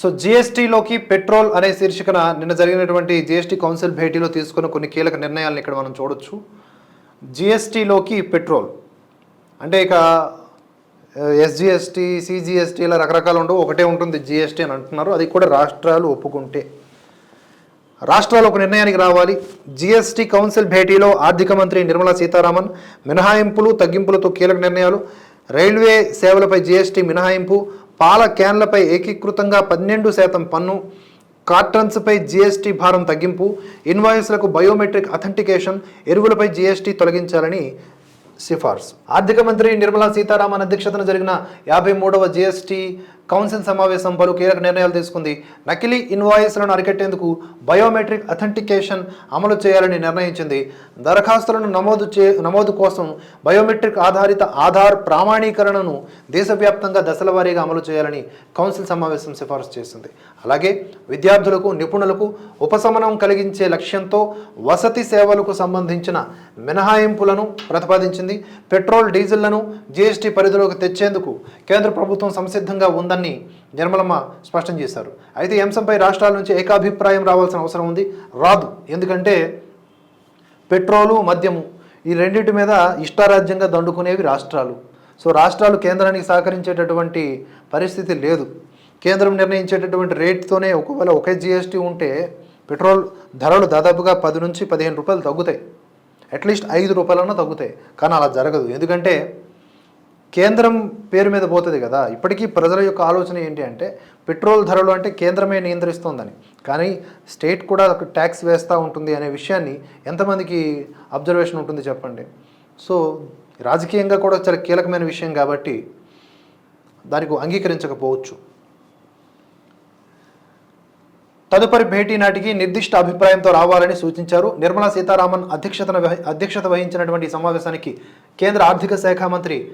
So జిఎస్టీలోకి petrol అనే శీర్షికన నిన్న జరిగినటువంటి జిఎస్టీ కౌన్సిల్ భేటీలో తీసుకున్న కొన్ని కీలక నిర్ణయాలను ఇక్కడ మనం చూడొచ్చు. జిఎస్టీలోకి పెట్రోల్ అంటే ఇక ఎస్జిఎస్టీ సిజిఎస్టీ ఇలా రకరకాలు ఉండవు. ఒకటే ఉంటుంది జిఎస్టీ అని అంటున్నారు. అది కూడా రాష్ట్రాలు ఒప్పుకుంటే. రాష్ట్రాలు ఒక నిర్ణయానికి రావాలి. జిఎస్టీ కౌన్సిల్ భేటీలో ఆర్థిక మంత్రి నిర్మలా సీతారామన్ మినహాయింపులు తగ్గింపులతో కీలక నిర్ణయాలు. రైల్వే సేవలపై జిఎస్టీ మినహాయింపు పాల క్యాన్లపై ఏకీకృతంగా పన్నెండు శాతం పన్ను కార్టన్స్పై జీఎస్టీ భారం తగ్గింపు ఇన్వాయిస్లకు బయోమెట్రిక్ అథెంటికేషన్ ఎరువులపై జీఎస్టీ తొలగించాలని సిఫార్సు. ఆర్థిక మంత్రి నిర్మలా సీతారామన్ అధ్యక్షతన జరిగిన యాభై మూడవ జీఎస్టీ కౌన్సిల్ సమావేశం పలు కీలక నిర్ణయాలు తీసుకుంది. నకిలీ ఇన్వాయిస్లను అరికట్టేందుకు బయోమెట్రిక్ అథెంటికేషన్ అమలు చేయాలని నిర్ణయించింది. దరఖాస్తులను నమోదు చే నమోదు కోసం బయోమెట్రిక్ ఆధారిత ఆధార్ ప్రామాణీకరణను దేశవ్యాప్తంగా దశల వారీగా అమలు చేయాలని కౌన్సిల్ సమావేశం సిఫారసు చేసింది. అలాగే విద్యార్థులకు నిపుణులకు ఉపశమనం కలిగించే లక్ష్యంతో వసతి సేవలకు సంబంధించిన మినహాయింపులను ప్రతిపాదించింది. పెట్రోల్ డీజిల్లను జీఎస్టీ పరిధిలోకి తెచ్చేందుకు కేంద్ర ప్రభుత్వం సంసిద్ధంగా ఉందని నిర్మలమ్మ స్పష్టం చేశారు. అయితే ఈ అంశంపై రాష్ట్రాల నుంచి ఏకాభిప్రాయం రావాల్సిన అవసరం ఉంది. రాదు. ఎందుకంటే పెట్రోలు మద్యము ఈ రెండింటి మీద ఇష్టారాజ్యంగా దండుకునేవి రాష్ట్రాలు. సో రాష్ట్రాలు కేంద్రానికి సహకరించేటటువంటి పరిస్థితి లేదు. కేంద్రం నిర్ణయించేటటువంటి రేట్తోనే ఒకవేళ ఒకే జిఎస్టీ ఉంటే పెట్రోల్ ధరలు దాదాపుగా పది నుంచి పదిహేను రూపాయలు తగ్గుతాయి. అట్లీస్ట్ ఐదు రూపాయలన్నా తగ్గుతాయి. కానీ అలా జరగదు. ఎందుకంటే కేంద్రం పేరు మీద పోతుంది కదా ఇప్పటికీ ప్రజల యొక్క ఆలోచన ఏంటి అంటే పెట్రోల్ ధరలు అంటే కేంద్రమే నియంత్రిస్తోందని. కానీ స్టేట్ కూడా ట్యాక్స్ వేస్తూ ఉంటుంది అనే విషయాన్ని ఎంతమందికి అబ్జర్వేషన్ ఉంటుంది చెప్పండి? సో రాజకీయంగా కూడా చాలా కీలకమైన విషయం కాబట్టి దానికి అంగీకరించకపోవచ్చు. తదుపరి భేటీ నాటికి నిర్దిష్ట అభిప్రాయంతో రావాలని సూచించారు. నిర్మలా సీతారామన్ అధ్యక్షతన వహి- అధ్యక్షత వహించినటువంటి సమావేశానికి కేంద్ర ఆర్థిక శాఖ మంత్రి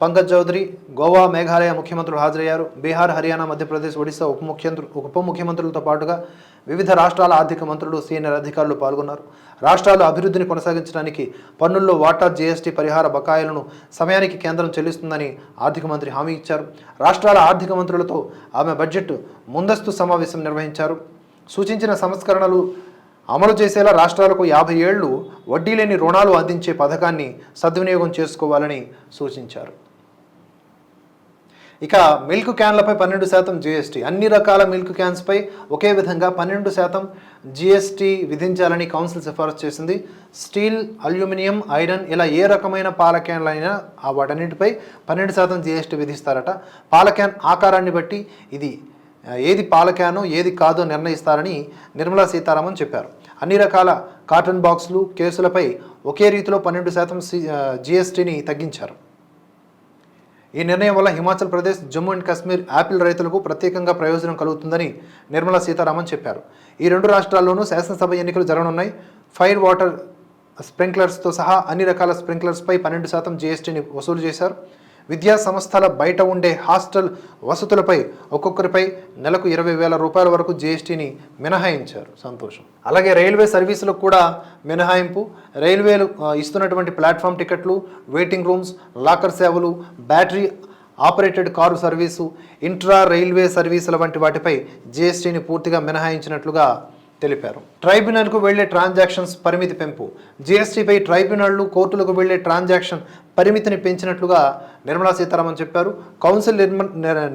పంకజ్ చౌదరి గోవా మేఘాలయ ముఖ్యమంత్రులు హాజరయ్యారు. బీహార్ హర్యానా మధ్యప్రదేశ్ ఒడిశా ఉప ముఖ్యమంత్రులు ఉప ముఖ్యమంత్రులతో పాటుగా వివిధ రాష్ట్రాల ఆర్థిక మంత్రులు సీనియర్ అధికారులు పాల్గొన్నారు. రాష్ట్రాలు అభివృద్ధిని కొనసాగించడానికి పన్నుల్లో వాటా జీఎస్టీ పరిహార బకాయిలను సమయానికి కేంద్రం చెల్లిస్తుందని ఆర్థిక మంత్రి హామీ ఇచ్చారు. రాష్ట్రాల ఆర్థిక మంత్రులతో ఆమె బడ్జెట్ ముందస్తు సమావేశం నిర్వహించారు. సూచించిన సంస్కరణలు అమలు చేసేలా రాష్ట్రాలకు యాభై ఏళ్ళు వడ్డీ లేని రుణాలు అందించే పథకాన్ని సద్వినియోగం చేసుకోవాలని సూచించారు. ఇక మిల్క్ క్యాన్లపై పన్నెండు శాతం జీఎస్టీ. అన్ని రకాల మిల్క్ క్యాన్స్పై ఒకే విధంగా పన్నెండు శాతం జీఎస్టీ విధించాలని కౌన్సిల్ సిఫారసు చేసింది. స్టీల్ అల్యూమినియం ఐరన్ ఇలా ఏ రకమైన పాల క్యాన్లు అయినా ఆ వాటన్నిటిపై పన్నెండు శాతం జీఎస్టీ విధిస్తారట. పాల క్యాన్ ఆకారాన్ని బట్టి ఇది ఏది పాల క్యాను ఏది కాదో నిర్ణయిస్తారని నిర్మలా సీతారామన్ చెప్పారు. అన్ని రకాల కాటన్ బాక్సులు కేసులపై ఒకే రీతిలో పన్నెండు శాతం జీఎస్టీని తగ్గించారు. ఈ నిర్ణయం వల్ల హిమాచల్ ప్రదేశ్ జమ్మూ అండ్ కాశ్మీర్ యాపిల్ రైతులకు ప్రత్యేకంగా ప్రయోజనం కలుగుతుందని నిర్మలా సీతారామన్ చెప్పారు. ఈ రెండు రాష్ట్రాల్లోనూ శాసనసభ ఎన్నికలు జరగనున్నాయి. ఫైర్ వాటర్ స్ప్రింక్లర్స్తో సహా అన్ని రకాల స్ప్రింక్లర్స్పై పన్నెండు శాతం జీఎస్టీని వసూలు చేశారు. విద్యా సంస్థల బయట ఉండే హాస్టల్ వసతులపై ఒక్కొక్కరిపై నెలకు ఇరవై వేల రూపాయల వరకు జీఎస్టీని మినహాయించారు. సంతోషం. అలాగే రైల్వే సర్వీసులకు కూడా మినహాయింపు రైల్వేలు ఇస్తున్నటువంటి ప్లాట్ఫామ్ టికెట్లు వెయిటింగ్ రూమ్స్ లాకర్ సేవలు battery operated car service intra railway సర్వీసుల వంటి వాటిపై జీఎస్టీని పూర్తిగా మినహాయించినట్లుగా తెలిపారు. ట్రైబ్యునల్కు వెళ్ళే ట్రాన్సాక్షన్స్ పరిమితి పెంపు. జీఎస్టీపై ట్రైబ్యునళ్ళు కోర్టులకు వెళ్ళే ట్రాన్సాక్షన్ పరిమితిని పెంచినట్లుగా నిర్మలా సీతారామన్ చెప్పారు. కౌన్సిల్ నిర్మ-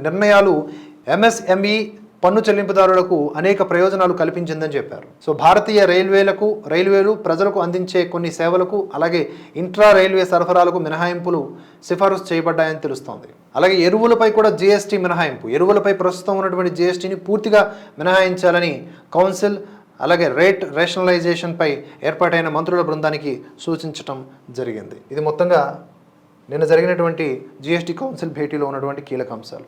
నిర్ణయాలు ఎంఎస్ఎంఈ పన్ను చెల్లింపుదారులకు అనేక ప్రయోజనాలు కల్పించిందని చెప్పారు. సో భారతీయ రైల్వేలకు రైల్వేలు ప్రజలకు అందించే కొన్ని సేవలకు అలాగే ఇంట్రా రైల్వే సరఫరాలకు మినహాయింపులు సిఫారసు చేయబడ్డాయని తెలుస్తోంది. అలాగే ఎరువులపై కూడా జీఎస్టీ మినహాయింపు. ఎరువులపై ప్రస్తుతం ఉన్నటువంటి జీఎస్టీని పూర్తిగా మినహాయించాలని కౌన్సిల్ అలాగే రేట్ రేషనలైజేషన్పై ఏర్పాటైన మంత్రుల బృందానికి సూచించటం జరిగింది. ఇది మొత్తంగా నిన్న జరిగినటువంటి జిఎస్టీ కౌన్సిల్ భేటీలో ఉన్నటువంటి కీలక అంశాలు.